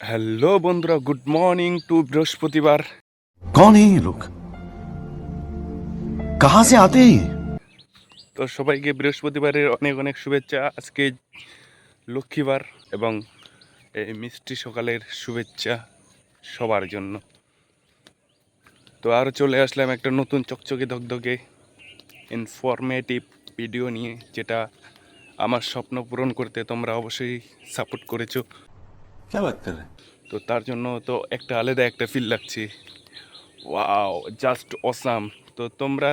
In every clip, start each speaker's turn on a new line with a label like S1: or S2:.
S1: Hello বন্ধুরা good morning to বৃহস্পতিবার।
S2: কন এই লোক কাহা সে আতে
S1: তো সবাইকে বৃহস্পতিবারের অনেক অনেক শুভেচ্ছা আজকে লক্ষ্মীবার এবং এই মিষ্টি সকালের শুভেচ্ছা সবার জন্য। তো আরও চলে আসলাম একটা নতুন চকচকে ধকধকে ইনফরমেটিভ ভিডিও নিয়ে যেটা আমার স্বপ্ন পূরণ করতে তোমরা অবশ্যই সাপোর্ট করেছ।
S2: क्या बात कर रहे हैं
S1: তো তার জন্য তো একটা আলাদা একটা ফিল লাগছে ওয়াও জাস্ট অসাম তো তোমরা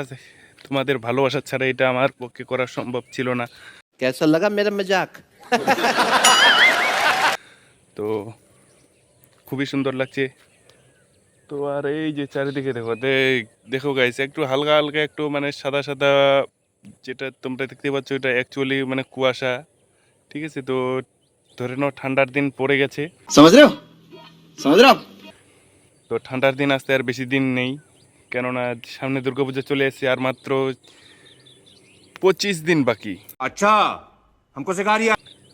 S1: তোমাদের ভালোবাসা ছাড়া এটা আমার পক্ষে করা সম্ভব ছিল না
S3: कैसा लगा मेरा मजाक
S1: তো খুবই সুন্দর লাগছে তো আর এই যে চারিদিকে দেখো দেখ দেখো গাইছে একটু হালকা হালকা একটু মানে সাদা সাদা যেটা তোমরা দেখতে পাচ্ছ এটা অ্যাকচুয়ালি মানে কুয়াশা ঠিক আছে তো ধরে নাও ঠান্ডার দিন পড়ে গেছে। তো ঠান্ডার দিন আসতে আর বেশি দিন নেই কেননা সামনে দুর্গাপূজা চলে এসেছে আর মাত্র পঁচিশ দিন বাকি।
S4: আচ্ছা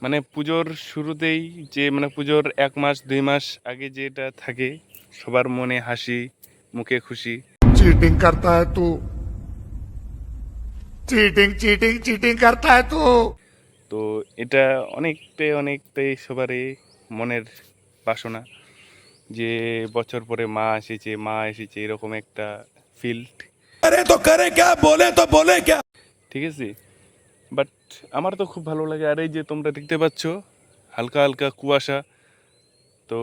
S1: মানে পুজোর শুরুতেই যে মানে পুজোর এক মাস দুই মাস আগে যেটা থাকে সবার মনে হাসি মুখে খুশি।
S5: চিটিং করতা হ্যায় চিটিং চিটিং চিটিং করতা হ্যায়
S1: তো এটা অনেকটাই অনেকটাই সবারই মনের বাসনা যে বছর পরে মা এসেছে মা এসেছে এরকম একটা ফিল্ড
S4: আরে তো করে ক্যা? বলে তো বলে কে
S1: ঠিক আছে? বাট আমার তো খুব ভালো লাগে। আর এই যে তোমরা দেখতে পাচ্ছ হালকা হালকা কুয়াশা তো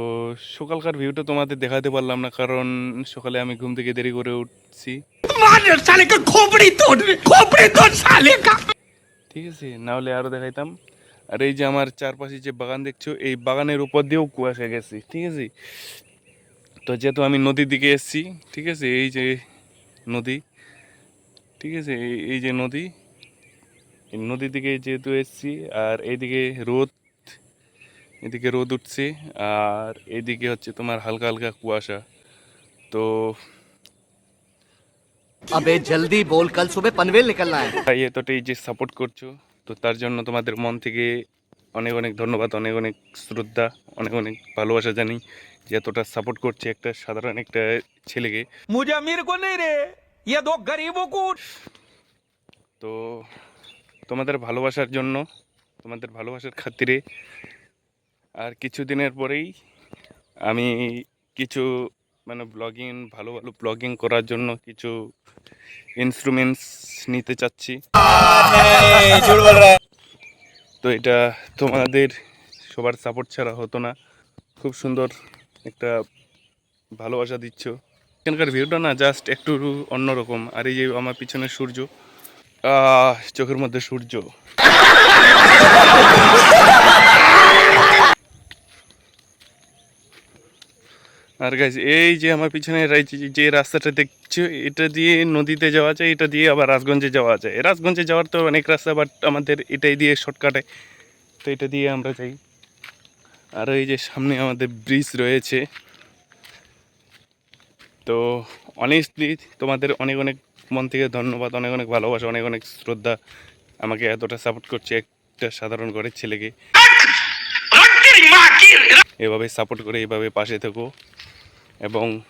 S1: সকালকার ভিউটা তোমাদের দেখাতে পারলাম না কারণ সকালে আমি ঘুম থেকে দেরি করে উঠছি। ঠিক আছে নাহলে আরও দেখাইতাম। আর এই যে আমার চারপাশে যে বাগান দেখছ, এই বাগানের উপর দিয়েও কুয়াশা গেছে, ঠিক আছে? তো যেহেতু আমি নদীর দিকে এসেছি, ঠিক আছে, এই যে নদী, ঠিক আছে এই- যে নদী, এই নদীর দিকে যেহেতু এসেছি, আর এইদিকে রোদ, এদিকে রোদ উঠছে, আর এইদিকে হচ্ছে তোমার হালকা হালকা কুয়াশা। তো
S6: আবে জলদি বল কাল সুবে পনভেল নিকলনা হ্যায়
S1: এই তোটাই যে সাপোর্ট করছ তো তার জন্য তোমাদের মন থেকে অনেক অনেক ধন্যবাদ অনেক অনেক শ্রদ্ধা অনেক অনেক ভালোবাসা জানি যে এতটা সাপোর্ট করছে একটা সাধারণ একটা ছেলেকে
S4: মুঝে আমির কো নেই রে ইয়ে দো গরিবো কো
S1: তো তোমাদের ভালোবাসার জন্য তোমাদের ভালোবাসার খাতিরে আর কিছু দিনের পরেই আমি কিছু মানে ব্লগিং ভালো ভালো ব্লগিং করার জন্য কিছু ইনস্ট্রুমেন্টস নিতে চাচ্ছি। তো এটা তোমাদের সবার সাপোর্ট ছাড়া হতো না। খুব সুন্দর একটা ভালোবাসা দিচ্ছ। এখানকার ভিউটা না জাস্ট একটু অন্যরকম। আর এই যে আমার পিছনে সূর্য চোখের মধ্যে সূর্য। আর গাইজ এই যে আমার পিছনে যে রাস্তাটা দেখছ এটা দিয়ে নদীতে যাওয়া যায় এটা দিয়ে আবার রাজগঞ্জে যাওয়া যায়। রাজগঞ্জে যাওয়ার তো অনেক রাস্তা বাট আমাদের এটাই দিয়ে শর্টকাটে তো এটা দিয়ে আমরা যাই। আর এই যে সামনে আমাদের ব্রিজ রয়েছে। তো অনেস্টলি তোমাদের অনেক অনেক মন থেকে ধন্যবাদ অনেক অনেক ভালোবাসা অনেক অনেক শ্রদ্ধা। আমাকে এতটা সাপোর্ট করছে একটা সাধারণ ঘরের ছেলেকে। এভাবে সাপোর্ট করে এভাবে পাশে থেকো। এবং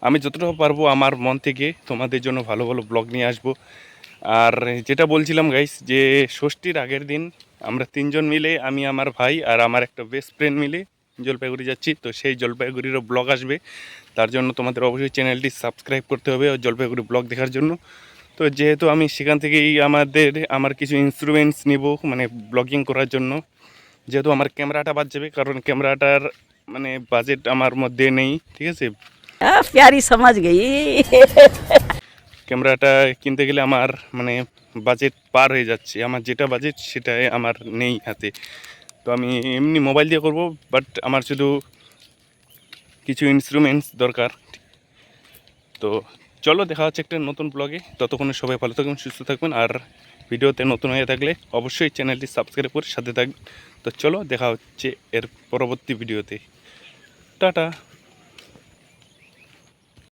S1: আমি যতটা পারব আমার মন থেকে তোমাদের জন্য ভালো ভালো ব্লগ নিয়ে আসব। আর যেটা বলছিলাম গাইস যে ষষ্ঠীর আগের দিন আমরা তিনজন মিলে, আমি, আমার ভাই আর আমার একটা বেস্ট ফ্রেন্ড মিলে জলপাইগুড়ি যাচ্ছি। তো সেই জলপাইগুড়িরও ব্লগ আসবে। তার জন্য তোমাদের অবশ্যই চ্যানেলটি সাবস্ক্রাইব করতে হবে জলপাইগুড়ি ব্লগ দেখার জন্য। তো যেহেতু আমি সেখান থেকেই আমাদের, আমার কিছু ইনস্ট্রুমেন্টস নিব মানে ব্লগিং করার জন্য। যেহেতু আমার ক্যামেরাটা বাদ যাবে কারণ ক্যামেরাটার মানে বাজেট আমার মধ্যে নেই ঠিক আছে?
S7: প্যারি সমাজ গেই।
S1: ক্যামেরাটা কিনতে গেলে আমার মানে বাজেট পার হয়ে যাচ্ছে আমার যেটা বাজেট সেটাই আমার নেই হাতে। তো আমি এমনি মোবাইল দিয়ে করব বাট আমার শুধু কিছু ইনস্ট্রুমেন্টস দরকার। তো চলো দেখা হচ্ছে একটা নতুন ব্লগে ততক্ষণে সবাই ভালো থাকবেন সুস্থ থাকবেন আর ভিডিওতে নতুন হয়ে থাকলে অবশ্যই চ্যানেলটি সাবস্ক্রাইব করে সাথে থাকবেন। তো চলো দেখা হচ্ছে এর পরবর্তী ভিডিওতে। টাটা।